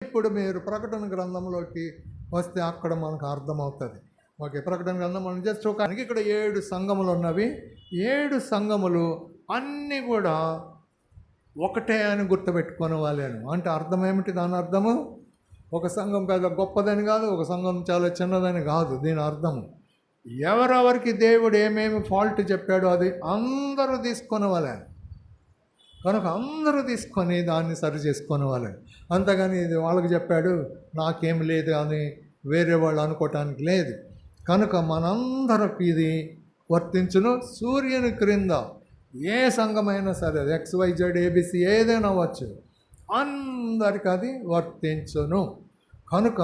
ఇప్పుడు మీరు ప్రకటన గ్రంథంలోకి వస్తే అక్కడ మనకు అర్థమవుతుంది. ఓకే ప్రకటన గ్రంథం మనం జస్ట్ ఒక ఇక్కడ ఏడు సంఘములు ఉన్నవి. ఏడు సంఘములు అన్నీ కూడా ఒకటే అని గుర్తుపెట్టుకొని వాళ్ళను అంటే అర్థం ఏమిటి దాని అర్థము? ఒక సంఘం పెద్ద గొప్పదని కాదు ఒక సంఘం చాలా చిన్నదని కాదు దీని అర్థము. ఎవరెవరికి దేవుడు ఏమేమి ఫాల్ట్ చెప్పాడో అది అందరూ తీసుకొని వాళ్ళని కనుక అందరూ తీసుకొని దాన్ని సరి చేసుకునే వాళ్ళని అంతగాని ఇది వాళ్ళకి చెప్పాడు నాకేం లేదు అని వేరే వాళ్ళు అనుకోవటానికి లేదు. కనుక మనందరికి ఇది వర్తించును. సూర్యుని క్రింద ఏ సంఘమైనా సరే ఎక్స్ వైజెడ్ ఏబిసి ఏదైనా అవ్వచ్చు అందరికి అది వర్తించును. కనుక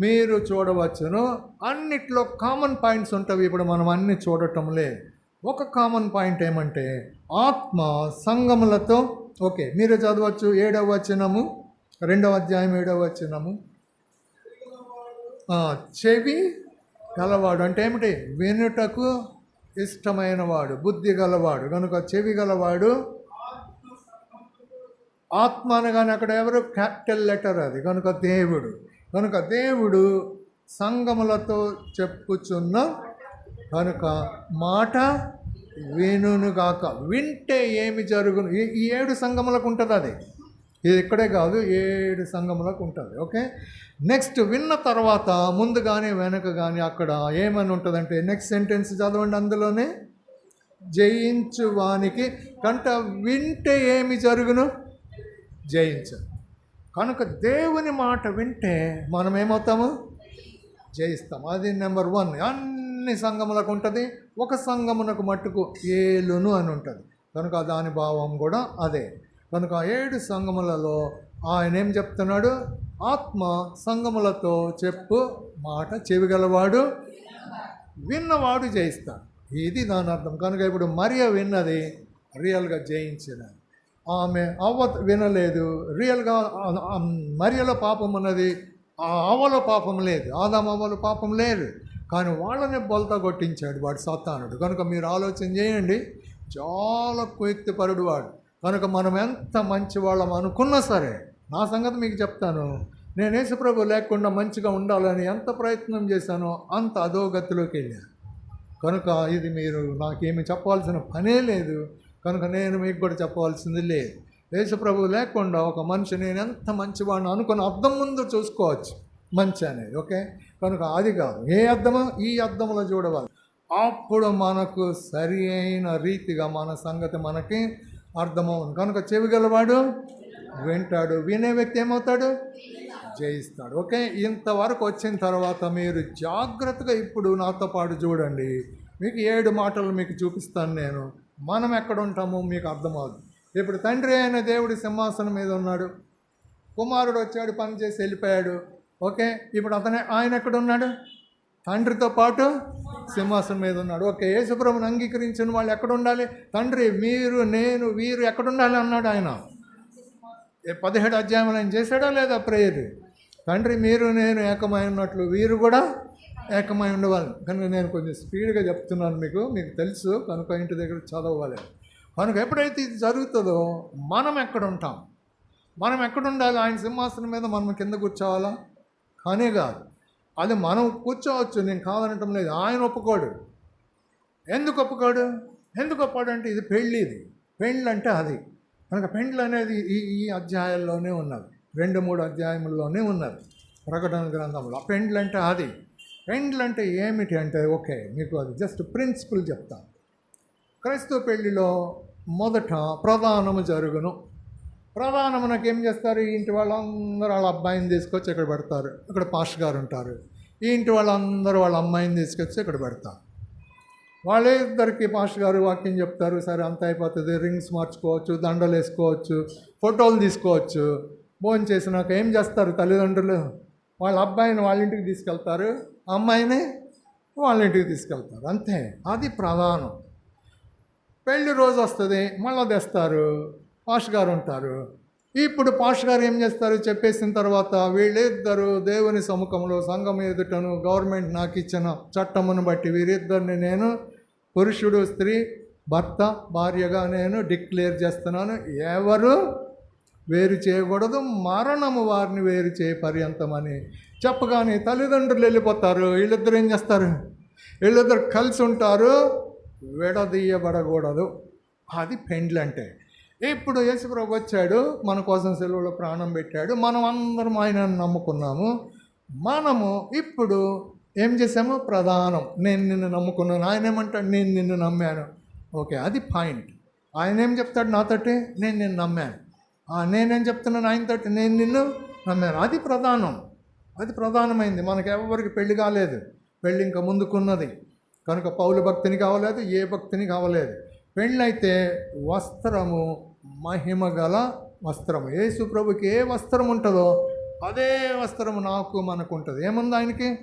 మీరు చూడవచ్చును. అన్నిట్లో కామన్ పాయింట్స్ ఉంటాయి ఇప్పుడు మనం అన్ని చూడటం లేదు. ఒక కామన్ పాయింట్ ఏమంటే ఆత్మ సంగములతో ఓకే మీరే చదవచ్చు ఏడవ వచనము రెండవ అధ్యాయం ఏడవ వచనము. చెవి గలవాడు అంటే ఏమిటి? వినుటకు ఇష్టమైన వాడు బుద్ధి గలవాడు. కనుక చెవి గలవాడు ఆత్మ అనగానే అక్కడ ఎవరు? క్యాపిటల్ లెటర్ అది. కనుక దేవుడు. కనుక దేవుడు సంగములతో చెప్పుచున్న కనుక మాట వినుగాక వింటే ఏమి జరుగును? ఈ ఏడు సంఘములకు ఉంటుంది అది. ఇది ఇక్కడే కాదు ఏడు సంఘములకు ఉంటుంది. ఓకే? నెక్స్ట్ విన్న తర్వాత ముందు కానీ వెనక కానీ అక్కడ ఏమని ఉంటుందంటే నెక్స్ట్ సెంటెన్స్ చదవండి అందులోనే. జయించు వానికి కంట వింటే ఏమి జరుగును? జయించు. కనుక దేవుని మాట వింటే మనం ఏమవుతాము జయిస్తాం. అది నెంబర్ వన్ అన్ని సంఘములకు ఉంటుంది. ఒక సంఘమునకు మట్టుకు ఏలును అని ఉంటుంది. కనుక దాని భావం కూడా అదే. కనుక ఏడు సంఘములలో ఆయన ఏం చెప్తున్నాడు? ఆత్మ సంఘములతో చెప్పు మాట చెవిగలవాడు విన్నవాడు జయిస్తాడు. ఇది దాని అర్థం? కనుక ఇప్పుడు మరియ విన్నది రియల్గా జయించినది ఆమె అవ్వ వినలేదు. రియల్గా మరియలో పాపం ఉన్నది. ఆ అవ్వలో పాపం లేదు. ఆదాం అవ్వలో పాపం లేదు. కానీ వాళ్ళని బొలత కొట్టించాడు వాడు సత్తానుడు కనుక మీరు ఆలోచన చేయండి. చాలా కుయుక్తిపరుడు వాడు. కనుక మనం ఎంత మంచి వాళ్ళం అనుకున్నా సరే నా సంగతి మీకు చెప్తాను. నేను యేసుప్రభు లేకుండా మంచిగా ఉండాలని ఎంత ప్రయత్నం చేశానో అంత అధోగతిలోకి వెళ్ళాను కనుక ఇది మీరు నాకేమి చెప్పాల్సిన పనే లేదు. కనుక నేను మీకు కూడా చెప్పవలసింది లేదు. యేసుప్రభు లేకుండా ఒక మనిషి నేను ఎంత మంచివాడిని అనుకుని అర్థం ముందు చూసుకోవచ్చు. మంచి అనేది ఓకే? కనుక అది కాదు. ఏ అర్థమో? ఈ అర్థంలో చూడవాలి. అప్పుడు మనకు సరి అయిన రీతిగా మన సంగతి మనకి అర్థమవుతుంది. కనుక చెవిగలవాడు వింటాడు వినే వ్యక్తి ఏమవుతాడు? జయిస్తాడు ఓకే? ఇంతవరకు వచ్చిన తర్వాత మీరు జాగ్రత్తగా ఇప్పుడు నాతో పాటు చూడండి. మీకు ఏడు మాటలు మీకు చూపిస్తాను నేను. మనం ఎక్కడ ఉంటామో మీకు అర్థమవుతుంది. ఇప్పుడు తండ్రి అయిన దేవుడి సింహాసనం మీద ఉన్నాడు. కుమారుడు వచ్చాడు పని చేసి వెళ్ళిపోయాడు. ఓకే ఇప్పుడు అతనే ఆయన ఎక్కడ ఉన్నాడు తండ్రితో పాటు సింహాసనం మీద ఉన్నాడు. ఓకే యేసుప్రభుని అంగీకరించిన వాళ్ళు ఎక్కడ ఉండాలి తండ్రి మీరు నేను వీరు ఎక్కడ ఉండాలి అన్నాడు ఆయన. పదిహేడు అధ్యాయంలో ఆయన చేశాడా లేదా ప్రేయర్? తండ్రి మీరు నేను ఏకమై ఉన్నట్లు వీరు కూడా ఏకమై ఉండవాలి కనుక నేను కొంచెం స్పీడ్గా చెప్తున్నాను మీకు మీకు తెలుసు కనుక ఇంటి దగ్గర చదవాలి కనుక ఎప్పుడైతే ఇది జరుగుతుందో మనం ఎక్కడ ఉంటాం మనం ఎక్కడ ఉండాలి ఆయన సింహాసనం మీద మనం కింద కూర్చోవాలా? అనే కాదు. అది మనం కూర్చోవచ్చు నేను కాదనటం లేదు. ఆయన ఒప్పుకోడు. ఎందుకు ఒప్పుకోడు? ఎందుకు ఒప్పుకోడు అంటే ఇది పెళ్ళి ఇది పెండ్లు అంటే అది. కనుక పెండ్లు అనేది ఈ ఈ అధ్యాయాల్లోనే ఉన్నది. రెండు మూడు అధ్యాయముల్లోనే ఉన్నది. ప్రకటన గ్రంథంలో. పెండ్లు అంటే అది. పెండ్లు అంటే ఏమిటి అంటే ఓకే మీకు అది జస్ట్ ప్రిన్సిపల్ చెప్తాను. క్రైస్తవ పెళ్ళిలో మొదట ప్రధానము జరుగును. ప్రధానమునకు ఏం చేస్తారు? ఈ ఇంటి వాళ్ళందరూ వాళ్ళ అబ్బాయిని తీసుకొచ్చి ఇక్కడ పెడతారు. ఇక్కడ పాస్ట్ గారు ఉంటారు. ఈ ఇంటి వాళ్ళందరూ వాళ్ళ అమ్మాయిని తీసుకొచ్చి ఇక్కడ పెడతారు. వాళ్ళిద్దరికి పాస్ట్ గారు వాక్యం చెప్తారు. సరే అంత అయిపోతుంది. రింగ్స్ మార్చుకోవచ్చు దండలు వేసుకోవచ్చు ఫోటోలు తీసుకోవచ్చు. భోజనం చేసినాక ఏం చేస్తారు తల్లిదండ్రులు? వాళ్ళ అబ్బాయిని వాళ్ళ ఇంటికి తీసుకెళ్తారు. అమ్మాయిని వాళ్ళ ఇంటికి తీసుకెళ్తారు. అంతే. అది ప్రధానం. పెళ్ళి రోజు వస్తుంది. మళ్ళీ తెస్తారు. పాష్ గారు ఉంటారు. ఇప్పుడు పాష్ గారు ఏం చేస్తారు? చెప్పేసిన తర్వాత వీళ్ళిద్దరూ దేవుని సముఖంలో సంఘం ఎదుటను గవర్నమెంట్ నాకు ఇచ్చిన చట్టమును బట్టి వీరిద్దరిని నేను పురుషుడు స్త్రీ భర్త భార్యగా నేను డిక్లేర్ చేస్తున్నాను. ఎవరు? వేరు చేయకూడదు. మరణము వారిని వేరు చేయ పర్యంతమని చెప్పగానే తల్లిదండ్రులు వెళ్ళిపోతారు. వీళ్ళిద్దరు ఏం చేస్తారు? వీళ్ళిద్దరు కలిసి ఉంటారు. విడదీయబడకూడదు. అది పెండ్లంటే. అంటే ఇప్పుడు యేసుప్రభు వచ్చాడు మన కోసం సెలవులో ప్రాణం పెట్టాడు మనం అందరం ఆయనను నమ్ముకున్నాము. మనము ఇప్పుడు ఏం చేసాము ప్రధానం. నేను నిన్ను నమ్ముకున్నాను. ఆయన ఏమంటాడు? నేను నిన్ను నమ్మాను. ఓకే అది పాయింట్. ఆయన ఏం చెప్తాడు నాతోటి నేను నిన్ను నమ్మాను. నేనేం చెప్తున్నాను ఆయనతోటి నేను నిన్ను నమ్మాను. అది ప్రధానం. అది ప్రధానమైంది. మనకి ఎవరికి పెళ్ళి కాలేదు. పెళ్ళి ఇంకా ముందుకున్నది. కనుక పౌల భక్తిని కావలేదు ఏ భక్తిని కావలేదు. పెళ్ళైతే వస్త్రము మహిమ గల వస్త్రము. యేసు ప్రభుకి ఏ వస్త్రం ఉంటుందో అదే వస్త్రము నాకు మనకు ఉంటుంది ఏముంది ఆయనకి?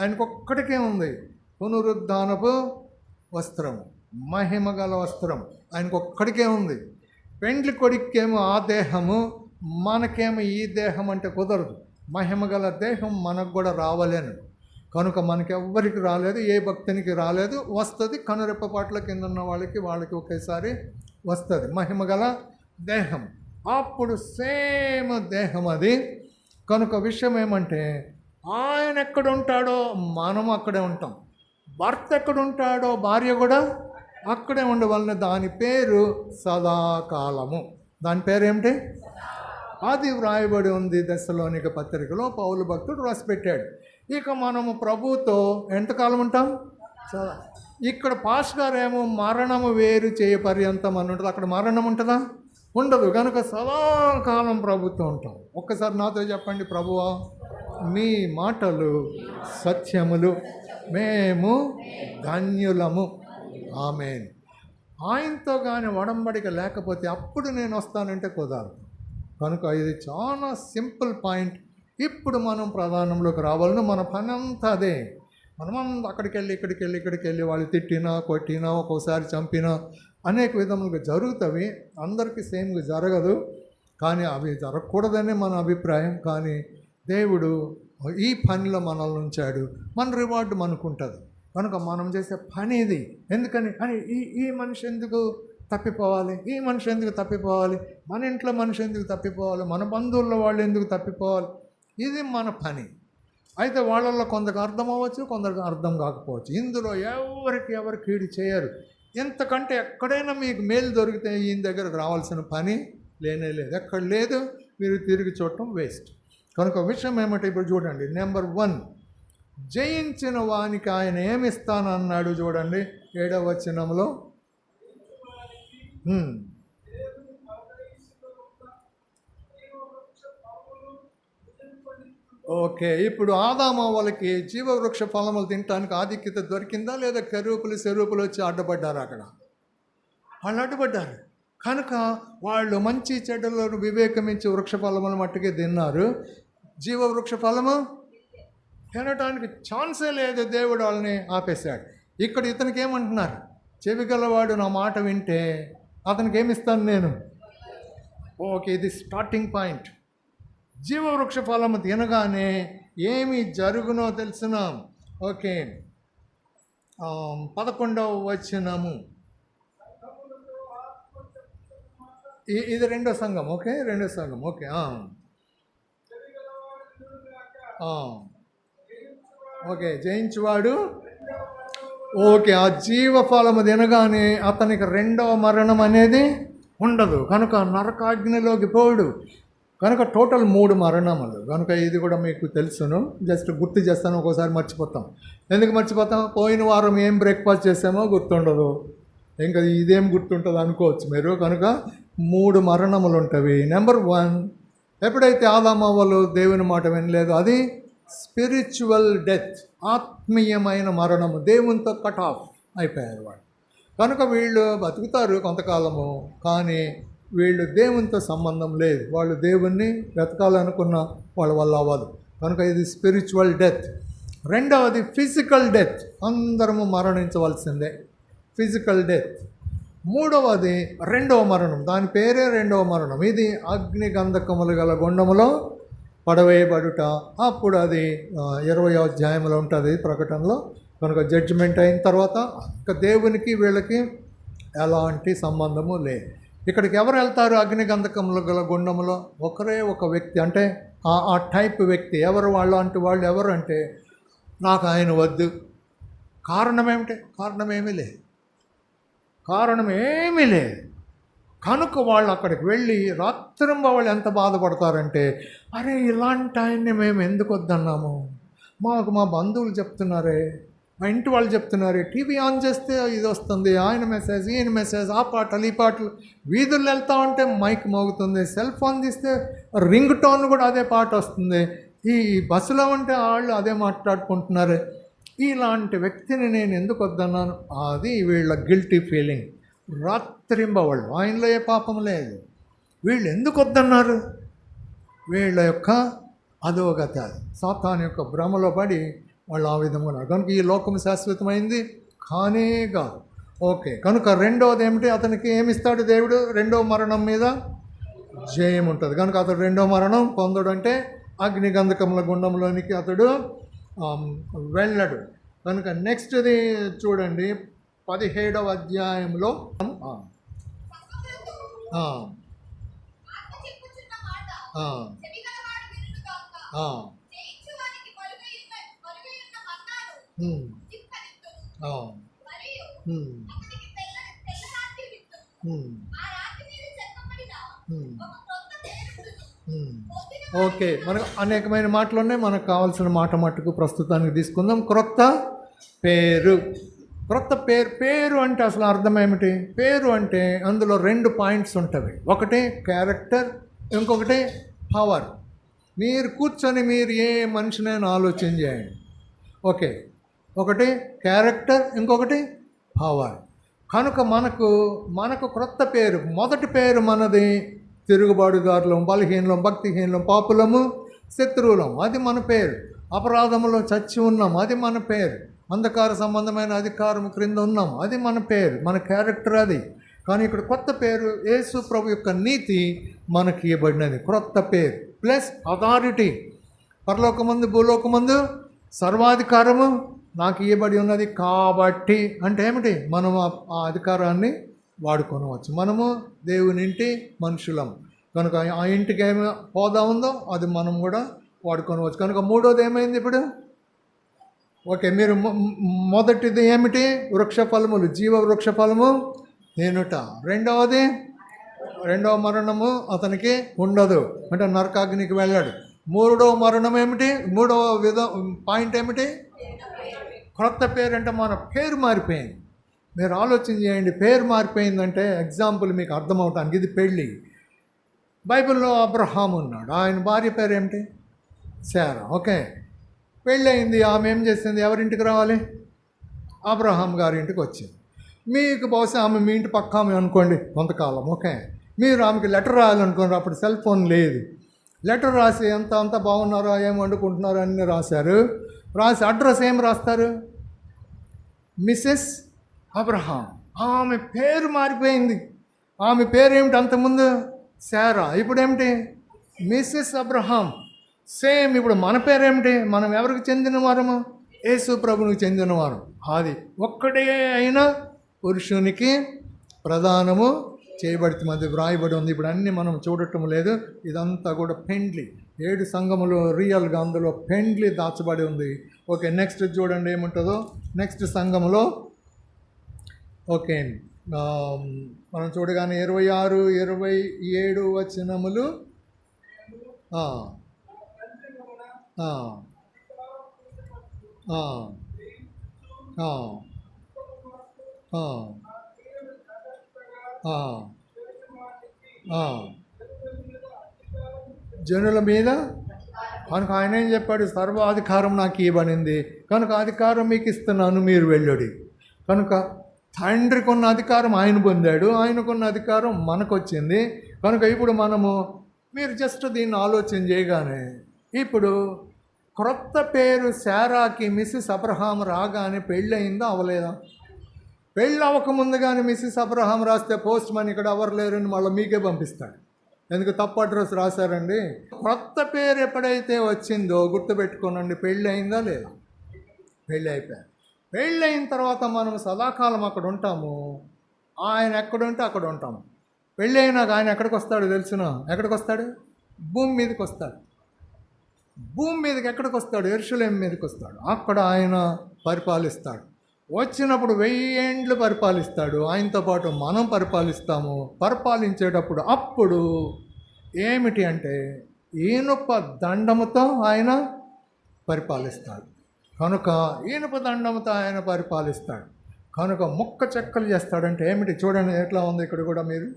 ఆయనకు ఒక్కటికే ఉంది. పునరుద్ధానపు వస్త్రము. మహిమ గల వస్త్రం ఆయనకు ఒక్కడికే ఉంది. పెండ్లి కొడుక్కేమో ఆ దేహము మనకేమో ఈ దేహం అంటే కుదరదు. మహిమ గల దేహం మనకు కూడా రావలేను. కనుక మనకి ఎవ్వరికి రాలేదు ఏ భక్తునికి రాలేదు వస్తుంది కనురెప్పపాట్ల కింద ఉన్న వాళ్ళకి వాళ్ళకి ఒకేసారి వస్తుంది. మహిమ గల దేహం. అప్పుడు సేమ్ దేహం అది. కనుక విషయం ఏమంటే ఆయన ఎక్కడ ఉంటాడో మనం అక్కడే ఉంటాం. భర్త ఎక్కడ ఉంటాడో భార్య కూడా అక్కడే ఉండవలన దాని పేరు సదాకాలము. దాని పేరు ఏమిటి అది వ్రాయబడి ఉంది దశలోనిక పత్రికలో పౌలు భక్తుడు రాసిపెట్టాడు. ఇక మనము ప్రభుతో ఎంతకాలం ఉంటాం? సదా ఇక్కడ పాస్ గారేమో మరణము వేరు చేయ పర్యంతం అని ఉంటుంది అక్కడ మరణం ఉంటుందా? ఉండదు. కనుక సదాకాలం ప్రభుత్వం ఉంటాం. ఒక్కసారి నాతో చెప్పండి ప్రభువా మీ మాటలు సత్యములు. మేము ధన్యులము. ఆమెన్. ఆయనతో కానీ వడంబడిక లేకపోతే అప్పుడు నేను వస్తానంటే కుదరదు. కనుక ఇది చాలా సింపుల్ పాయింట్. ఇప్పుడు మనం ప్రధానంలోకి రావాలని మన పని అంతా అదే. మనం అక్కడికి వెళ్ళి ఇక్కడికి వెళ్ళి ఇక్కడికి వెళ్ళి వాళ్ళు తిట్టినా కొట్టినా ఒక్కోసారి చంపినా అనేక విధములుగా జరుగుతవి. అందరికీ సేమ్గా జరగదు. కానీ అవి జరగకూడదనే మన అభిప్రాయం. కానీ దేవుడు ఈ పనిలో మనల్ని ఉంచాడు. మన రివార్డు మనకుంటుంది. కనుక మనం చేసే పని ఇది. ఎందుకని? అని ఈ ఈ మనిషి ఎందుకు తప్పిపోవాలి? ఈ మనిషి ఎందుకు తప్పిపోవాలి? మన ఇంట్లో మనిషి ఎందుకు తప్పిపోవాలి? మన బంధువుల్లో వాళ్ళు ఎందుకు తప్పిపోవాలి? ఇది మన పని. అయితే వాళ్ళల్లో కొందరికి అర్థం అవ్వచ్చు కొందరికి అర్థం కాకపోవచ్చు. ఇందులో ఎవరికి ఎవరు కీడు చేయరు. ఎంతకంటే ఎక్కడైనా మీకు మేలు దొరికితే ఈయన దగ్గరకు రావాల్సిన పని లేనే లేదు. ఎక్కడ లేదు మీరు తిరిగి చూడటం వేస్ట్. కనుక విషయం ఏమంటే ఇప్పుడు చూడండి నెంబర్ వన్ జయించిన వానికి ఆయన ఏమిస్తానన్నాడు చూడండి ఏడవ వచనంలో. ఓకే ఇప్పుడు ఆదామ వాళ్ళకి జీవవృక్ష ఫలములు తినటానికి ఆధిక్యత దొరికిందా లేదా కరువుపులు సెరూపులు వచ్చి అడ్డపడ్డారు అక్కడ? వాళ్ళు అడ్డుపడ్డారు. కనుక వాళ్ళు మంచి చెడ్డలో వివేకమించి వృక్ష ఫలములు మట్టుకే తిన్నారు. జీవవృక్ష ఫలము తినటానికి ఛాన్సే లేదు. దేవుడు వాళ్ళని ఆపేశాడు. ఇక్కడ ఇతనికి ఏమంటున్నారు? చెవి గలవాడు నా మాట వింటే అతనికి ఏమిస్తాను నేను? ఓకే ఇది స్టార్టింగ్ పాయింట్ జీవవృక్ష ఫలము తినగానే ఏమి జరుగునో తెలిసిన. ఓకే. పదకొండవ వచ్చినము ఇది రెండో సంఘం ఓకే? రెండో సంఘం ఓకే. ఓకే జయించువాడు. ఓకే ఆ జీవ ఫలము తినగానే అతనికి రెండవ మరణం అనేది ఉండదు. కనుక నరకాగ్నిలోకి పోడు కనుక టోటల్ మూడు మరణములు. కనుక ఇది కూడా మీకు తెలుసును. జస్ట్ గుర్తు చేస్తాను ఒక్కోసారి మర్చిపోతాం. ఎందుకు మర్చిపోతాం? పోయిన వారం ఏం బ్రేక్ఫాస్ట్ చేసామో గుర్తుండదు. ఇంకా ఇదేం గుర్తుంటుంది అనుకోవచ్చు మీరు. కనుక మూడు మరణములు ఉంటవి. నెంబర్ వన్ ఎప్పుడైతే ఆదామవ్వలు దేవుని మాట వినలేదు అది స్పిరిచువల్ డెత్ ఆత్మీయమైన మరణము. దేవునితో కట్ ఆఫ్ అయిపోయారు వాళ్ళు. కనుక వీళ్ళు బతుకుతారు కొంతకాలము. కానీ వీళ్ళు దేవునితో సంబంధం లేదు. వాళ్ళు దేవుణ్ణి వెతకాలనుకున్న వాళ్ళ వల్ల అవ్వదు. కనుక ఇది స్పిరిచువల్ డెత్ రెండవది ఫిజికల్ డెత్ అందరము మరణించవలసిందే. ఫిజికల్ డెత్ మూడవది రెండవ మరణం. దాని పేరే రెండవ మరణం. ఇది అగ్ని గంధకములు గల గుండములో పడవేయబడుట. అప్పుడు అది ఇరవై అధ్యాయంలో ఉంటుంది ప్రకటనలో. కనుక జడ్జిమెంట్ అయిన తర్వాత ఇక దేవునికి వీళ్ళకి ఎలాంటి సంబంధము లేదు. ఇక్కడికి ఎవరు వెళ్తారు అగ్నిగంధకంలో గల గుండంలో ఒకరే ఒక వ్యక్తి. అంటే ఆ ఆ టైప్ వ్యక్తి. ఎవరు వాళ్ళు అంటే వాళ్ళు ఎవరు అంటే నాకు ఆయన వద్దు. కారణం ఏమిటి కారణం ఏమీ లేదు. కారణం ఏమీ లేదు. కనుక వాళ్ళు అక్కడికి వెళ్ళి రాత్రింబ వాళ్ళు ఎంత బాధపడతారంటే అరే ఇలాంటి ఆయన్ని మేము ఎందుకు వద్దన్నాము? మాకు మా బంధువులు చెప్తున్నారే మా ఇంటి వాళ్ళు చెప్తున్నారు టీవీ ఆన్ చేస్తే ఇది వస్తుంది ఆయన మెసేజ్ ఈయన మెసేజ్ ఆ పాటలు ఈ పాటలు. వీధుల్లో వెళ్తా ఉంటే మైక్ మోగుతుంది సెల్ ఫోన్ తీస్తే రింగ్ టోన్ కూడా అదే పాట వస్తుంది. ఈ బస్సులో ఉంటే వాళ్ళు అదే మాట్లాడుకుంటున్నారు. ఇలాంటి వ్యక్తిని నేను ఎందుకు వద్దన్నాను? అది వీళ్ళ గిల్టీ ఫీలింగ్ రాత్రింబవళ్ళు ఆయనలో ఏ పాపం లేదు. వీళ్ళు ఎందుకు వద్దన్నారు? వీళ్ళ యొక్క అధోగత సాతాన్ యొక్క భ్రమలో పడి వాళ్ళు ఆ విధంగా ఉన్నారు. కనుక ఈ లోకం శాశ్వతమైంది? కానే కాదు. ఓకే. కనుక రెండవది ఏమిటి? అతనికి ఏమిస్తాడు దేవుడు? రెండో మరణం మీద జయం ఉంటుంది. కనుక అతడు రెండో మరణం పొందడు అంటే అగ్నిగంధకముల గుండంలోనికి అతడు వెళ్ళడు. కనుక నెక్స్ట్ది చూడండి. పదిహేడవ అధ్యాయంలో ఆ, ఓకే. మనకు అనేకమైన మాటలు ఉన్నాయి మనకు కావాల్సిన మాట మట్టుకు ప్రస్తుతానికి తీసుకుందాం. క్రొత్త పేరు. క్రొత్త పేరు. పేరు అంటే అసలు అర్థం ఏమిటి? పేరు అంటే అందులో రెండు పాయింట్స్ ఉంటవి. ఒకటి క్యారెక్టర్ ఇంకొకటి పవర్. మీరు కూర్చొని మీరు ఏ మనిషినైనా ఆలోచన చేయండి. ఓకే. ఒకటి క్యారెక్టర్ ఇంకొకటి భావాలు. కనుక మనకు మనకు క్రొత్త పేరు మొదటి పేరు మనది తిరుగుబాటుదారులం బలహీనలం భక్తిహీనలం పాపులము శత్రువులం. అది మన పేరు. అపరాధములో చచ్చి ఉన్నాం అది మన పేరు. అంధకార సంబంధమైన అధికారం క్రింద ఉన్నాం అది మన పేరు మన క్యారెక్టర్ అది. కానీ ఇక్కడ కొత్త పేరు యేసు ప్రభు యొక్క నీతి మనకి ఇవ్వబడినది. క్రొత్త పేరు ప్లస్ అథారిటీ. పరలోకమందు భూలోకమందు సర్వాధికారము నాకు ఇవ్వబడి ఉన్నది కాబట్టి అంటే ఏమిటి? మనము ఆ- అధికారాన్ని వాడుకోనవచ్చు. మనము దేవుని ఇంటి మనుషులం. కనుక ఆ ఇంటికి ఏమి హోదా ఉందో అది మనం కూడా వాడుకోనవచ్చు. కనుక మూడోది ఏమైంది ఇప్పుడు? ఓకే మీరు మొదటిది ఏమిటి? వృక్ష ఫలములు జీవ వృక్ష ఫలము నేనుట. రెండవది? రెండవ మరణము అతనికి ఉండదు. అంటే నరకాగ్నికి వెళ్ళాడు. మూడవ మరణం ఏమిటి? మూడవ విధ పాయింట్ ఏమిటి? క్రొత్త పేరు అంటే మన పేరు మారిపోయింది. మీరు ఆలోచన చేయండి పేరు మారిపోయిందంటే ఎగ్జాంపుల్ మీకు అర్థమవటానికి ఇది పెళ్ళి. బైబిల్లో అబ్రహాం ఉన్నాడు. ఆయన భార్య పేరు ఏమిటి? శారా. ఓకే. పెళ్ళయింది ఆమె ఏం చేసింది? ఎవరింటికి రావాలి? అబ్రహాం గారి ఇంటికి వచ్చింది. మీకు బహుశా ఆమె మీ ఇంటి పక్క ఆమె అనుకోండి కొంతకాలం. ఓకే. మీరు ఆమెకి లెటర్ రాయాలనుకోండి అప్పుడు సెల్ ఫోన్ లేదు. లెటర్ రాసి ఎంత అంత బాగున్నారో ఏం వండుకుంటున్నారో అన్నీ రాశారు. రాసి అడ్రస్ ఏం రాస్తారు? Mrs Abraham. ఆమె పేరు మారిపోయింది. ఆమె పేరు ఏమిటి అంతకుముందు? శారా. ఇప్పుడు ఏమిటి మిస్సెస్ అబ్రహాం. సేమ్ ఇప్పుడు మన పేరేమిటి? మనం ఎవరికి చెందిన వారము? యేసు ప్రభునికి చెందిన వారం. అది ఒక్కడే అయినా పురుషునికి ప్రధానము చేయబడుతుంది. అది వ్రాయబడి ఉంది. ఇప్పుడు అన్నీ మనం చూడటం లేదు. ఇదంతా కూడా ఫ్రెండ్లీ ఏడు సంఘములు రియల్గా అందులో పెండ్లి దాచబడి ఉంది ఓకే నెక్స్ట్ చూడండి ఏముంటుందో నెక్స్ట్ సంఘములో ఓకే మనం చూడగానే ఇరవై ఆరు ఇరవై ఏడు వచనములు ఆ. జనుల మీద? కనుక ఆయన ఏం చెప్పాడు? సర్వాధికారం నాకు ఇవ్వబడింది. కనుక అధికారం మీకు ఇస్తున్నాను మీరు వెళ్ళుడి. కనుక తండ్రికి ఉన్న అధికారం ఆయన పొందాడు. ఆయనకున్న అధికారం మనకు వచ్చింది కనుక ఇప్పుడు మనము మీరు జస్ట్ దీన్ని ఆలోచన చేయగానే ఇప్పుడు క్రొత్త పేరు శారాకి మిస్సెస్ అబ్రహాం రాగానే పెళ్ళయిందా అవ్వలేదా? పెళ్ళి అవ్వకముందు కానీ మిస్సెస్ అబ్రహాం రాస్తే పోస్ట్ మన్ ఇక్కడ ఎవరు లేరని మళ్ళీ మీకే పంపిస్తాడు. ఎందుకు తప్పు అడ్రస్ రాశారండి? కొత్త పేరు ఎప్పుడైతే వచ్చిందో గుర్తుపెట్టుకోనండి పెళ్ళి అయిందా లేదా? పెళ్ళి అయిపోయారు పెళ్ళి అయిన తర్వాత మనం సదాకాలం అక్కడ ఉంటాము. ఆయన ఎక్కడుంటే అక్కడ ఉంటాము. పెళ్ళి అయినాక ఆయన ఎక్కడికి వస్తాడు తెలుసునా? ఎక్కడికి వస్తాడు? భూమి మీదకి వస్తాడు. భూమి మీదకి ఎక్కడికి వస్తాడు? ఎరుషులేం మీదకి వస్తాడు. అక్కడ ఆయన పరిపాలిస్తాడు. వచ్చినప్పుడు వెయ్యి ఏండ్లు పరిపాలిస్తాడు. ఆయనతో పాటు మనం పరిపాలిస్తాము. పరిపాలించేటప్పుడు అప్పుడు ఏమిటి అంటే ఈనుప దండముతో ఆయన పరిపాలిస్తాడు. కనుక ఈనుప దండముతో ఆయన పరిపాలిస్తాడు. కనుక ముక్క చెక్కలు చేస్తాడంటే ఏమిటి? చూడండి ఎట్లా ఉంది ఇక్కడ కూడా మీరు.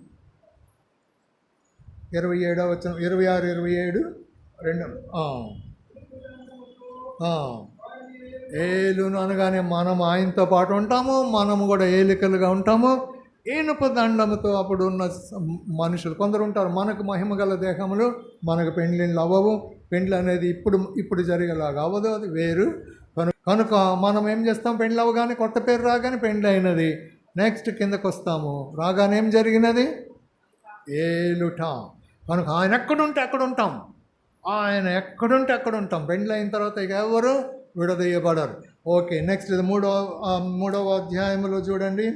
ఇరవై ఏడో వచ్చిన ఇరవై ఆరు ఇరవై ఏడు రెండు ఏలును అనగానే మనం ఆయనతో పాటు ఉంటాము మనము కూడా ఏలికలుగా ఉంటాము. ఏనుప దండముతో అప్పుడు ఉన్న మనుషులు కొందరు ఉంటారు. మనకు మహిమ గల దేహములు మనకు పెండ్లిళ్ళు అవ్వవు. పెండ్లు అనేది ఇప్పుడు ఇప్పుడు జరిగేలాగా అవ్వదు అది వేరు. కనుక కనుక మనం ఏం చేస్తాం? పెండ్లి అవ్వగానే కొత్త పేరు రాగానే పెండ్లు అయినది. నెక్స్ట్ కిందకు వస్తాము రాగానే ఏం జరిగినది? ఏలుట. కనుక ఆయన ఎక్కడుంటే అక్కడ ఉంటాం ఆయన ఎక్కడుంటే అక్కడ ఉంటాం పెండ్లి అయిన తర్వాత ఇక ఎవరు? విడదీయబడరు. ఓకే నెక్స్ట్ ఇది మూడో మూడవ అధ్యాయంలో చూడండి.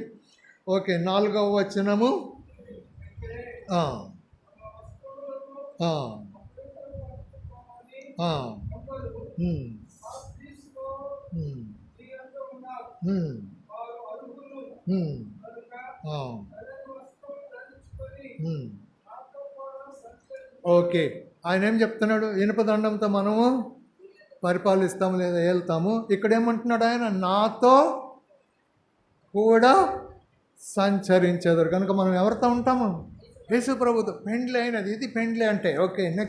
ఓకే నాలుగవ వచనము. ఓకే ఆయన ఏం చెప్తున్నాడు? ఇనుప దండంతో మనము పరిపాలిస్తాము లేదా వెళ్తాము ఇక్కడ ఏమంటున్నాడు ఆయన? నాతో కూడా సంచరించేదారు. కనుక మనం ఎవరితో ఉంటాము? యేసు ప్రభుతో పెండ్లి అయినది. ఇది పెండ్లి అంటే. Okay next